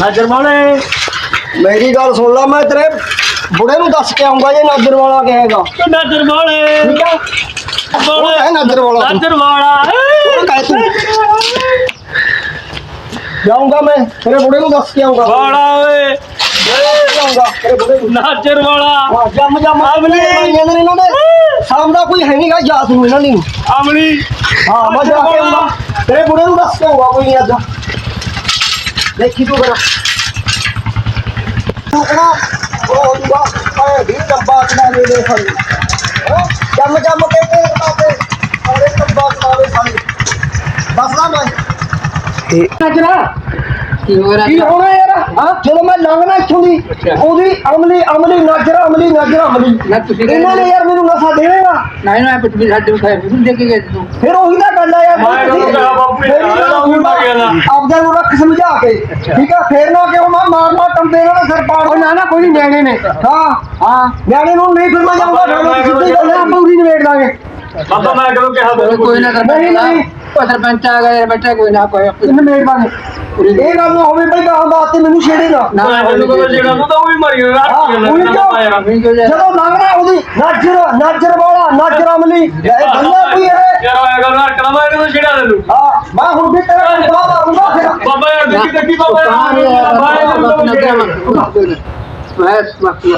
ਨਾਜਰ ਵਾਲੇ। ਮੇਰੀ ਗੱਲ ਸੁਣ ਲੈ ਮੈਂ ਤੇਰੇ ਬੁੜੇ ਨੂੰ ਦੱਸ ਕੇ ਆਉਂਗਾ ਜੇ ਨਾਦਰ ਵਾਲਾ ਕਹੇਗਾ। ਨਾਜਰ ਵਾਲੇ। ਠੀਕ ਆ? ਉਹ ਹੈ ਨਾਦਰ ਵਾਲਾ। ਨਾਜਰ ਵਾਲਾ। ਉਹ ਕਹਿ ਤੂੰ? ਜਾਊਂਗਾ ਮੈਂ ਤੇਰੇ ਬੁੜੇ ਨੂੰ ਦੱਸ ਕੇ ਆਉਂਗਾ। ਵਾਲਾ ਓਏ। ਜਾਊਂਗਾ ਤੇਰੇ ਬੁੜੇ ਨੂੰ। ਨਾਜਰ ਵਾਲਾ। ਜੰਮ ਜੰਮ। ਆਵਲੇ ਇਹਨਾਂ ਦੇ। ਸ਼ਾਮ ਦਾ ਕੋਈ ਹੈ ਨਹੀਂਗਾ ਜਾਤ ਨੂੰ ਇਹਨਾਂ ਨੂੰ। ਅਮਲੀ। ਹਾਂ ਮੈਂ ਜਾ ਕੇ ਤੇਰੇ ਬੁੜੇ ਨੂੰ ਦੱਸ ਕੇ ਆਉਂਗਾ ਕੋਈ ਨਹੀਂ ਅੱਜ। ਦੇਖੀ ਤੂੰ ਫਿਰ। ਤੂੰ ਕਹਣਾ ਉਹ ਹੁੰਦਾ ਆਏ ਵੀ ਲੰਬਾ ਚਲਾ ਲੈ ਲੈ ਫੜ ਜੰਮ ਜੰਮ ਕੇ ਤੇ ਬਾਤੇ ਔਰੇ ਲੰਬਾ ਚਲਾ ਲੈ ਫੜ ਦੱਸਦਾ ਮੈਂ। ਨਜਰਾ ਕੀ ਹੋ ਰਿਹਾ? ਕੀ ਹੋਣਾ ਯਾਰ? ਹਾਂ? ਜਦੋਂ ਮੈਂ ਲੰਘਣਾ ਇੱਥੋਂ ਦੀ ਉਹਦੀ ਅਮਲੀ ਅਮਲੀ ਨਜਰ ਅਮਲੀ ਨਜਰ ਅਮਲੀ। ਨਾ ਤੁਸੀਂ ਇਹਨਾਂ ਨੇ ਯਾਰ ਮੈਨੂੰ ਨਸ਼ਾ ਦੇਵੇਗਾ ਨਹੀਂ ਨਾ ਪਿੱਟ ਵੀ ਸਾਡੇ ਖਾਏ ਵੀ ਦੇ ਕੇ ਗਏ ਤੂੰ। ਫਿਰ ਉਹੀ ਤਾਂ ਗੱਲ ਆ ਯਾਰ। ਮੈਂ ਕਿਹਾ ਬਾਪੂ ਨੇ ਮੇਰੀ ਸਮਝਾ ਕੇ। ਠੀਕ ਆ ਫੇਰ ਨਾ ਕਿਉਂ ਮੈਂ ਮਾਰ ਮਾਰ ਟੰਬੇ ਨਾਲ ਸਿਰ ਪਾੜ ਨਾ ਨਾ ਕੋਈ ਨਿਆਣੇ ਨੇ। ਹਾਂ। ਹਾਂ। ਨਿਆਣੇ ਨੂੰ ਨਹੀਂ ਫਿਰ ਮੈਂ ਜਾਊਂਗਾ ਸਿੱਧੀ ਗੱਲ ਆ ਪੂਰੀ ਨਿਬੇੜ ਦਾਂਗੇ ਬਾਬਾ ਮੈਂ ਕਦੋਂ ਕਿਹਾ ਕੋਈ ਨਾ ਕਰ ਨਹੀਂ, ਨਹੀਂ। ਉਹ ਸਰਪੰਚ ਆ ਗਿਆ ਬੈਠਾ ਕੋਈ ਨਾ ਕੋਈ ਨਿਬੇੜ ਦਾਂਗੇ ਇਹ ਗੱਲ ਨਾ ਹੋਵੇ ਬਈ ਗਾਂ ਬਾਤ ਮੈਨੂੰ ਛੇੜੇ ਨਾ। ਨਾ ਮੈਨੂੰ ਕਦੋਂ ਜਿਹੜਾ ਤੂੰ ਤਾਂ ਉਹ ਵੀ ਮਰ ਗਿਆ ਹਾਂ, ਰਾਤ? ਨਾ ਵੀ ਜਦੋਂ ਲੰਘਣਾ ਉਹਦੀ ਨਾਜਰ ਨਾਜਰ ਵਾਲਾ ਨਾਜਰ ਅਮਲੀ। ਇਹ ਬੰਦਾ ਕੋਈ ਹੈ ਯਾਰ ਆਇਆ ਕਰ ਨਾ ਕਰਾਂ ਮੈਂ ਇਹਨੂੰ ਛੇੜਾ ਤੈਨੂੰ। ਹਾਂ ਮੈਂ ਹੁਣ ਵੀ ਤੇਰਾ ਜਵਾਬ ਆਉਂਗਾ ਫਿਰ। ਬਾਬਾ ਯਾਰ ਦੇਖੀ ਦੇਖੀ ਬਾਬਾ ਯਾਰ ਬਾਬਾ ਯਾਰ ਮੈਂ ਬਾਕੀ